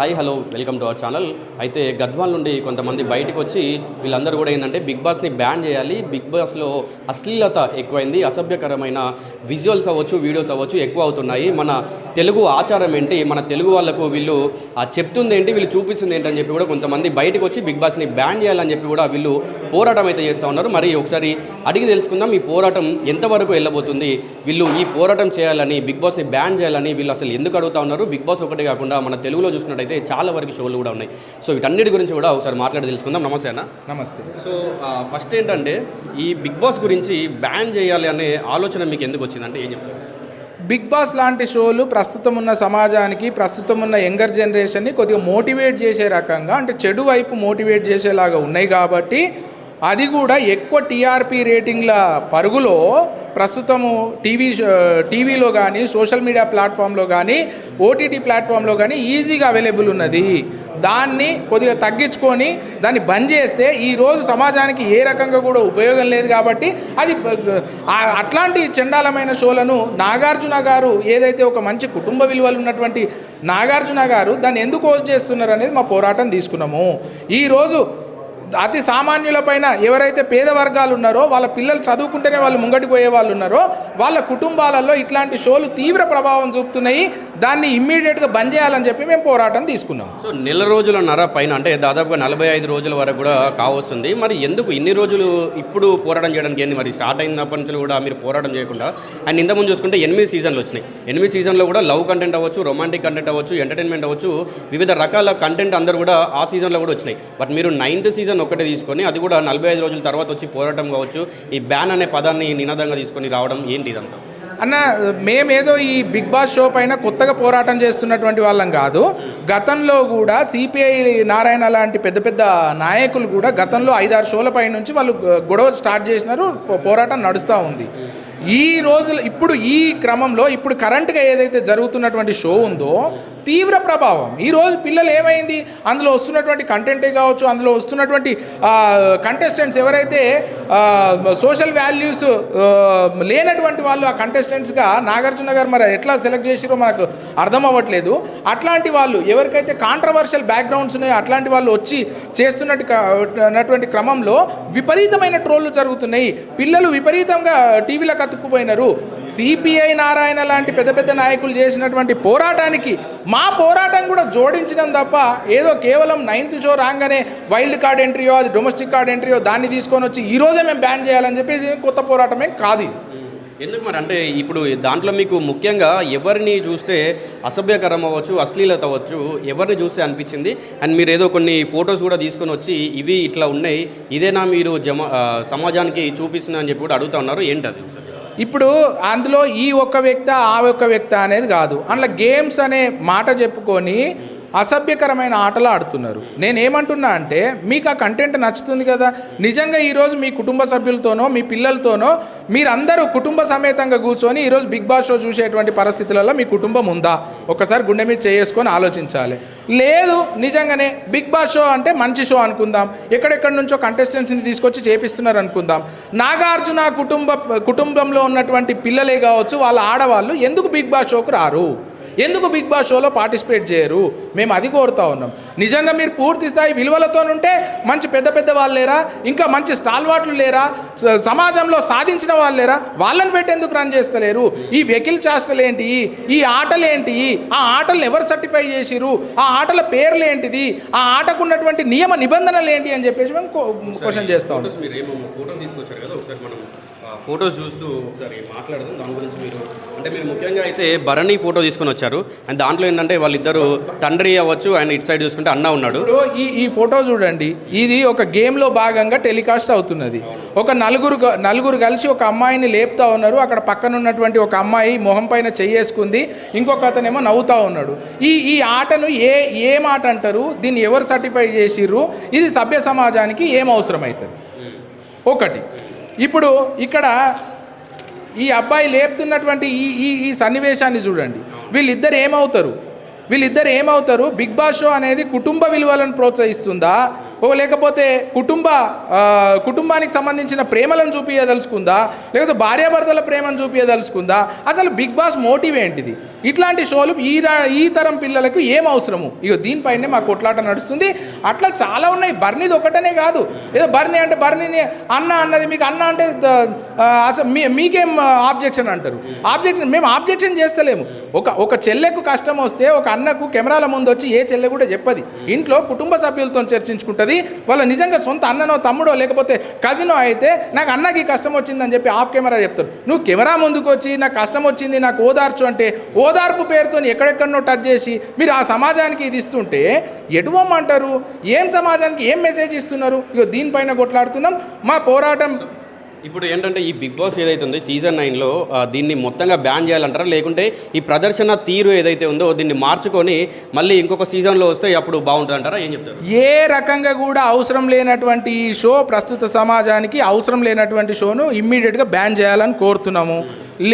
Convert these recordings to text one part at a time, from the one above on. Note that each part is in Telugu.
Hi hello welcome to our channel అయితే గద్వాల్ నుండి కొంతమంది బయటకు వచ్చి వీళ్ళందరూ కూడా ఏంటంటే బిగ్ బాస్ని బ్యాన్ చేయాలి. బిగ్ బాస్లో అశ్లీలత ఎక్కువైంది. అసభ్యకరమైన విజువల్స్ అవ్వచ్చు వీడియోస్ అవ్వచ్చు ఎక్కువ అవుతున్నాయి మన తెలుగు ఆచారం ఏంటి? మన తెలుగు వాళ్ళకు వీళ్ళు చెప్తుంది ఏంటి? వీళ్ళు చూపిస్తుంది ఏంటి అని చెప్పి కూడా కొంతమంది బయటకు వచ్చి బిగ్ బాస్ని బ్యాన్ చేయాలని చెప్పి కూడా వీళ్ళు పోరాటం అయితే చేస్తూ ఉన్నారు. మరి ఒకసారి అడిగి తెలుసుకుందాం ఈ పోరాటం ఎంతవరకు వెళ్ళబోతుంది? వీళ్ళు ఈ పోరాటం చేయాలని బిగ్ బాస్ని బ్యాన్ చేయాలని వీళ్ళు అసలు ఎందుకు అడుగుతా ఉన్నారు? బిగ్ బాస్ ఒకటే కాకుండా మన తెలుగులో చూసుకున్నట్టయితే చాలా వరకు షోలు కూడా ఉన్నాయి. సో వీటన్నిటి గురించి కూడా ఒకసారి మాట్లాడి తెలుసుకుందాం. నమస్తే అన్న. నమస్తే. సో ఫస్ట్ ఏంటంటే ఈ బిగ్ బాస్ గురించి బ్యాన్ చేయాలి అనే ఆలోచన మీకు ఎందుకు వచ్చిందంటే ఏం చెప్తారు? బిగ్ బాస్ లాంటి షోలు ప్రస్తుతం ఉన్న సమాజానికి ప్రస్తుతం ఉన్న యంగర్ జనరేషన్ని కొద్దిగా మోటివేట్ చేసే రకంగా అంటే చెడు వైపు మోటివేట్ చేసేలాగా ఉన్నాయి కాబట్టి అది కూడా ఎక్కువ టీఆర్పీ రేటింగ్ల పరుగులో ప్రస్తుతము టీవీ టీవీలో కానీ సోషల్ మీడియా ప్లాట్ఫామ్లో కానీ ఓటీటీ ప్లాట్ఫామ్లో కానీ ఈజీగా అవైలబుల్ ఉన్నది. దాన్ని కొద్దిగా తగ్గించుకొని దాన్ని బంద్ చేస్తే ఈరోజు సమాజానికి ఏ రకంగా కూడా ఉపయోగం లేదు కాబట్టి అది అట్లాంటి చండాలమైన షోలను నాగార్జున గారు ఏదైతే ఒక మంచి కుటుంబ విలువలు ఉన్నటువంటి నాగార్జున గారు దాన్ని ఎందుకు హోస్ట్ చేస్తున్నారు అనేది మా పోరాటం తీసుకున్నాము. ఈరోజు అతి సామాన్యులపైన ఎవరైతే పేద వర్గాలు ఉన్నారో వాళ్ళ పిల్లలు చదువుకుంటేనే వాళ్ళు ముంగటిపోయే వాళ్ళు ఉన్నారో వాళ్ళ కుటుంబాలలో ఇట్లాంటి షోలు తీవ్ర ప్రభావం చూపుతున్నాయి. దాన్ని ఇమ్మీడియట్గా బంద్ చేయాలని చెప్పి మేము పోరాటం తీసుకున్నాం. సో నెల రోజుల నర పైన అంటే దాదాపుగా నలభై ఐదు రోజుల వరకు కూడా కావస్తుంది. మరి ఎందుకు ఇన్ని రోజులు ఇప్పుడు పోరాటం చేయడానికి ఏంది మరి? స్టార్ట్ అయినప్పటి నుంచి కూడా మీరు పోరాటం చేయకుండా అండ్ ఇంతకుముందు చూసుకుంటే ఎనిమిది సీజన్లు వచ్చినాయి. ఎనిమిది సీజన్లో కూడా లవ్ కంటెంట్ అవ్వచ్చు రొమాంటిక్ కంటెంట్ అవ్వచ్చు ఎంటర్టైన్మెంట్ అవ్వచ్చు వివిధ రకాల కంటెంట్ అందరూ కూడా ఆ సీజన్లో కూడా వచ్చినాయి. బట్ మీరు నైన్త్ సీజన్ ఒక్కటే తీసుకొని అది కూడా నలభై ఐదు రోజుల తర్వాత వచ్చి పోరాటం కావచ్చు ఈ బ్యాన్ అనే పదాన్ని నినాదంగా తీసుకొని రావడం ఏంటి ఇదంతా? అన్న మేమేదో ఈ బిగ్ బాస్ షో పైన కొత్తగా పోరాటం చేస్తున్నటువంటి వాళ్ళం కాదు. గతంలో కూడా సిపిఐ నారాయణ లాంటి పెద్ద పెద్ద నాయకులు కూడా గతంలో ఐదారు షోల పై నుంచి వాళ్ళు గొడవ స్టార్ట్ చేసినారు పోరాటం నడుస్తూ ఉంది. ఈ రోజులు ఇప్పుడు ఈ క్రమంలో ఇప్పుడు కరెంట్గా ఏదైతే జరుగుతున్నటువంటి షో ఉందో తీవ్ర ప్రభావం. ఈరోజు పిల్లలు ఏమైంది? అందులో వస్తున్నటువంటి కంటెంటే కావచ్చు అందులో వస్తున్నటువంటి కంటెస్టెంట్స్ ఎవరైతే సోషల్ వాల్యూస్ లేనటువంటి వాళ్ళు ఆ కంటెస్టెంట్స్గా నాగార్జున గారు మరి ఎట్లా సెలెక్ట్ చేసిరో మనకు అర్థం అవ్వట్లేదు. అట్లాంటి వాళ్ళు ఎవరికైతే కాంట్రవర్షియల్ బ్యాక్గ్రౌండ్స్ ఉన్నాయో అట్లాంటి వాళ్ళు వచ్చి చేస్తున్నట్టు క్రమంలో విపరీతమైన ట్రోళ్ళు జరుగుతున్నాయి. పిల్లలు విపరీతంగా టీవీలకు అతుక్కుపోయినారు సిపిఐ నారాయణ లాంటి పెద్ద పెద్ద నాయకులు చేసినటువంటి పోరాటానికి మా పోరాటం కూడా జోడించడం తప్ప ఏదో కేవలం నైన్త్ షో రాగానే వైల్డ్ కార్డ్ ఎంట్రీయో అది డొమెస్టిక్ కార్డ్ ఎంట్రీయో దాన్ని తీసుకొని వచ్చి ఈ రోజే మేము బ్యాన్ చేయాలని చెప్పేసి కొత్త పోరాటమే కాదు ఇది. ఎందుకు మరి? అంటే ఇప్పుడు దాంట్లో మీకు ముఖ్యంగా ఎవరిని చూస్తే అసభ్యకరం అవ్వచ్చు అశ్లీలత అవ్వచ్చు ఎవరిని చూస్తే అనిపించింది? అండ్ మీరు ఏదో కొన్ని ఫొటోస్ కూడా తీసుకొని వచ్చి ఇవి ఇట్లా ఉన్నాయి ఇదేనా మీరు జమ సమాజానికి చూపిస్తున్నా అని చెప్పి కూడా అడుగుతా ఉన్నారు. ఏంటది? ఇప్పుడు అందులో ఈ ఒక్క వ్యక్త ఆ ఒక్క వ్యక్త అనేది కాదు. అందులో గేమ్స్ అనే మాట చెప్పుకొని అసభ్యకరమైన ఆటలు ఆడుతున్నారు. నేనేమంటున్నా అంటే మీకు ఆ కంటెంట్ నచ్చుతుంది కదా. నిజంగా ఈరోజు మీ కుటుంబ సభ్యులతోనో మీ పిల్లలతోనో మీరందరూ కుటుంబ సమేతంగా కూర్చొని ఈరోజు బిగ్ బాస్ షో చూసేటువంటి పరిస్థితులలో మీ కుటుంబం ఉందా? ఒకసారి గుండె మీద చేసుకొని ఆలోచించాలి. లేదు నిజంగానే బిగ్ బాస్ షో అంటే మంచి షో అనుకుందాం. ఎక్కడెక్కడి నుంచో కంటెస్టెంట్స్ని తీసుకొచ్చి చేపిస్తున్నారు అనుకుందాం. నాగార్జున కుటుంబ కుటుంబంలో ఉన్నటువంటి పిల్లలే కావచ్చు వాళ్ళ ఆడవాళ్ళు ఎందుకు బిగ్ బాస్ షోకు రారు? ఎందుకు బిగ్ బాస్ షోలో పార్టిసిపేట్ చేయరు? మేము అది కోరుతా ఉన్నాం. నిజంగా మీరు పూర్తి స్థాయి విలువలతో ఉంటే మంచి పెద్ద పెద్ద వాళ్ళు లేరా? ఇంకా మంచి స్టాల్వాట్లు లేరా? సమాజంలో సాధించిన వాళ్ళు లేరా? వాళ్ళని పెట్టి ఎందుకు రన్ చేస్తలేరు? ఈ వెకిల్ ఏంటి ఈ ఆటలు ఏంటి ఆ ఆటలను ఎవరు సర్టిఫై చేసిరు ఆ ఆటల పేర్లు ఏంటిది ఆ ఆటకు ఉన్నటువంటి నియమ నిబంధనలు ఏంటి అని చెప్పేసి మేము క్వశ్చన్ చేస్తా ఫొటోస్ చూస్తూ ఒకసారి మాట్లాడదాం. దాని గురించి మీరు అంటే మీరు ముఖ్యంగా అయితే భరణి ఫోటో తీసుకొని వచ్చారు. అండ్ దాంట్లో ఏంటంటే వాళ్ళిద్దరు తండ్రి అవ్వచ్చు అండ్ ఇటు సైడ్ చూసుకుంటే అన్న ఉన్నాడు. ఈ ఈ ఫోటో చూడండి. ఇది ఒక గేమ్లో భాగంగా టెలికాస్ట్ అవుతున్నది. ఒక నలుగురు నలుగురు కలిసి ఒక అమ్మాయిని లేపుతా ఉన్నారు. అక్కడ పక్కన ఉన్నటువంటి ఒక అమ్మాయి మొహం పైన చెయ్యేసుకుంది. ఇంకొక అతనేమో నవ్వుతా ఉన్నాడు. ఈ ఈ ఆటను ఏ ఏ మాట అంటారు? దీన్ని ఎవరు సర్టిఫై చేసిర్రు? ఇది సభ్య సమాజానికి ఏం అవసరం అవుతుంది ఒకటి. ఇప్పుడు ఇక్కడ ఈ అబ్బాయి లేపుతున్నటువంటి ఈ ఈ ఈ సన్నివేశాన్ని చూడండి. వీళ్ళిద్దరు ఏమవుతారు? వీళ్ళిద్దరు ఏమవుతారు? బిగ్ బాస్ షో అనేది కుటుంబ విలువలను ప్రోత్సహిస్తుందా? ఓ లేకపోతే కుటుంబ కుటుంబానికి సంబంధించిన ప్రేమలను చూపించదలుచుకుందా లేకపోతే భార్యాభర్తల ప్రేమను చూపించదలుచుకుందా అసలు బిగ్ బాస్ మోటివ్ ఏంటిది? ఇట్లాంటి షోలు ఈ ఈ తరం పిల్లలకు ఏం అవసరము? ఇక దీనిపైనే మా కొట్లాట నడుస్తుంది. అట్లా చాలా ఉన్నాయి. బర్నీది ఒకటనే కాదు. ఏదో బర్నీ అంటే బర్నీని అన్న అన్నది మీకు అన్న అంటే అసలు మీ మీకేం ఆబ్జెక్షన్ అంటారు? ఆబ్జెక్షన్ మేము ఆబ్జెక్షన్ చేస్తలేము. ఒక ఒక చెల్లెకు కష్టం వస్తే ఒక అన్నకు కెమెరాల ముందు వచ్చి ఏ చెల్లె కూడా చెప్పది. ఇంట్లో కుటుంబ సభ్యులతో చర్చించుకుంటుంది. వాళ్ళ నిజంగా సొంత అన్ననో తమ్ముడో లేకపోతే కజినో అయితే నాకు అన్నకి కష్టం వచ్చిందని చెప్పి ఆఫ్ కెమెరా చెప్తారు. నువ్వు కెమెరా ముందుకు వచ్చి నాకు కష్టం వచ్చింది నాకు ఓదార్చు అంటే ఓదార్పు పేరుతో ఎక్కడెక్కడనో టచ్ చేసి మీరు ఆ సమాజానికి ఇది ఇస్తుంటే ఎటువమ్మంటారు? ఏం సమాజానికి ఏం మెసేజ్ ఇస్తున్నారు? ఇగో దీనిపైన కొట్లాడుతున్నాం. మా పోరాటం ఇప్పుడు ఏంటంటే ఈ బిగ్ బాస్ ఏదైతే ఉందో సీజన్ నైన్లో దీన్ని మొత్తంగా బ్యాన్ చేయాలంటారా? లేకుంటే ఈ ప్రదర్శన తీరు ఏదైతే ఉందో దీన్ని మార్చుకొని మళ్ళీ ఇంకొక సీజన్లో వస్తే అప్పుడు బాగుంటుంది అంటారా ఏం చెప్తారు? ఏ రకంగా కూడా అవసరం లేనటువంటి ఈ షో ప్రస్తుత సమాజానికి అవసరం లేనటువంటి షోను ఇమ్మీడియట్గా బ్యాన్ చేయాలని కోరుతున్నాము.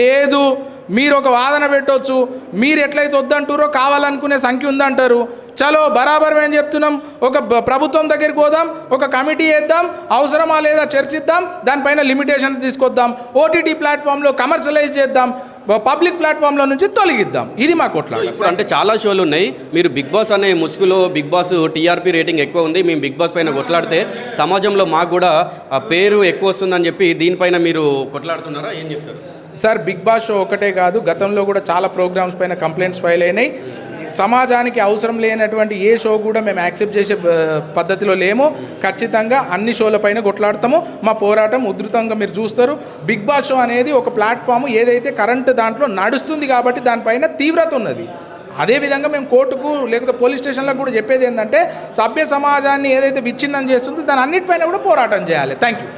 లేదు మీరు ఒక వాదన పెట్టొచ్చు. మీరు ఎట్లయితే వద్దంటారో కావాలనుకునే సంఖ్య ఉందంటారు. చలో బరాబర్ మేము చెప్తున్నాం? ఒక ప్రభుత్వం దగ్గరికి పోదాం ఒక కమిటీ వేద్దాం అవసరమా లేదా చర్చిద్దాం దానిపైన లిమిటేషన్స్ తీసుకొద్దాం ఓటీటీ ప్లాట్ఫామ్లో కమర్షియలైజ్ చేద్దాం పబ్లిక్ ప్లాట్ఫామ్లో నుంచి తొలగిద్దాం. ఇది మా కొట్లాట. ఇప్పుడు అంటే చాలా షోలు ఉన్నాయి. మీరు బిగ్ బాస్ అనే ముసుగులో బిగ్ బాస్ టీఆర్పీ రేటింగ్ ఎక్కువ ఉంది. మేము బిగ్ బాస్ పైన కొట్లాడితే సమాజంలో మాకు కూడా పేరు ఎక్కువ వస్తుందని చెప్పి దీనిపైన మీరు కొట్లాడుతున్నారా? ఏం చెప్తారు? సార్ బిగ్ బాస్ షో ఒకటే కాదు గతంలో కూడా చాలా ప్రోగ్రామ్స్ పైన కంప్లైంట్స్ ఫైల్ అయినాయి. సమాజానికి అవసరం లేనటువంటి ఏ షో కూడా మేము యాక్సెప్ట్ చేసే పద్ధతిలో లేము. ఖచ్చితంగా అన్ని షోలపైన కొట్లాడతాము. మా పోరాటం ఉధృతంగా మీరు చూస్తారు. బిగ్ బాస్ షో అనేది ఒక ప్లాట్ఫామ్ ఏదైతే కరెంట్ దాంట్లో నడుస్తుంది కాబట్టి దానిపైన తీవ్రత ఉన్నది. అదేవిధంగా మేము కోర్టుకు లేకపోతే పోలీస్ స్టేషన్లకు కూడా చెప్పేది ఏంటంటే సభ్య సమాజాన్ని ఏదైతే విచ్ఛిన్నం చేస్తుందో దాని అన్నిటిపైన కూడా పోరాటం చేయాలి. Thank you